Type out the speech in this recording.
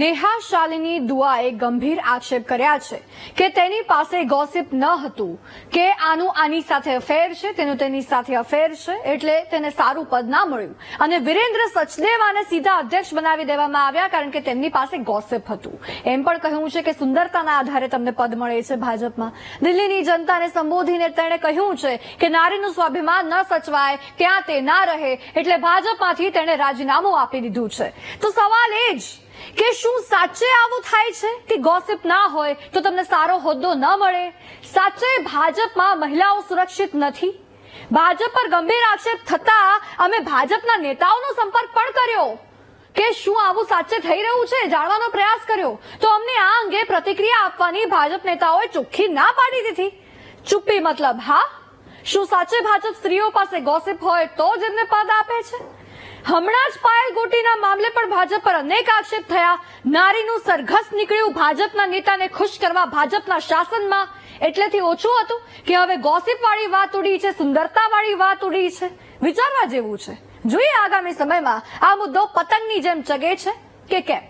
નેહા શાલિની દુઆએ ગંભીર આક્ષેપ કર્યા છે કે તેની પાસે ગોસિપ ન હતું, કે આનું આની સાથે અફેર છે, તેનું તેની સાથે અફેર છે, એટલે તેને સારું પદ ના મળ્યું. અને વિરેન્દ્ર સચદેવાને સીધા અધ્યક્ષ બનાવી દેવામાં આવ્યા કારણ કે તેમની પાસે ગોસિપ હતું. એમ પણ કહ્યું છે કે સુંદરતાના આધારે તમને પદ મળે છે ભાજપમાં. દિલ્હીની જનતાને સંબોધીને તેણે કહ્યું છે કે નારીનું સ્વાભિમાન ન સચવાય, ત્યાં તે ના રહે, એટલે ભાજપમાંથી તેણે રાજીનામું આપી દીધું છે. તો સવાલ એ જ કે શું સાચે આવું થાય છે? કે ગોસિપ ના હોય તો તમને સારો હોદ્દો ન મળે? સાચે ભાજપમાં મહિલાઓ સુરક્ષિત નથી? ભાજપ પર ગંભીર આક્ષેપ થતા અમે ભાજપના નેતાઓનો સંપર્ક પણ કર્યો. કે શું આવું સાચે થઈ રહ્યું છે? જાણવાનો પ્રયાસ કર્યો. તો અમને આ અંગે પ્રતિક્રિયા આપવાની ભાજપ નેતાઓએ ચોખ્ખી ના પાડી દીધી. ચુપ્પી મતલબ, હા? શું સાચે ભાજપ સ્ત્રીઓ પાસે ગોસિપ હોય તો જ એમને પદ આપે છે? હમણાં જ પાયલ ગોટીના મામલે પણ ભાજપ પર અનેક આક્ષેપ થયા. નારીનું સરઘસ નીકળ્યું ભાજપના નેતાને ખુશ કરવા ભાજપના શાસનમાં. એટલેથી ઓછું હતું કે હવે ગોસિપ વાળી વાત ઉડી છે સુંદરતા વાળી વાત ઉડી છે. વિચારવા જેવું છે. જોઈએ આગામી સમયમાં આ મુદ્દો પતંગની જેમ ચગે છે કે કેમ?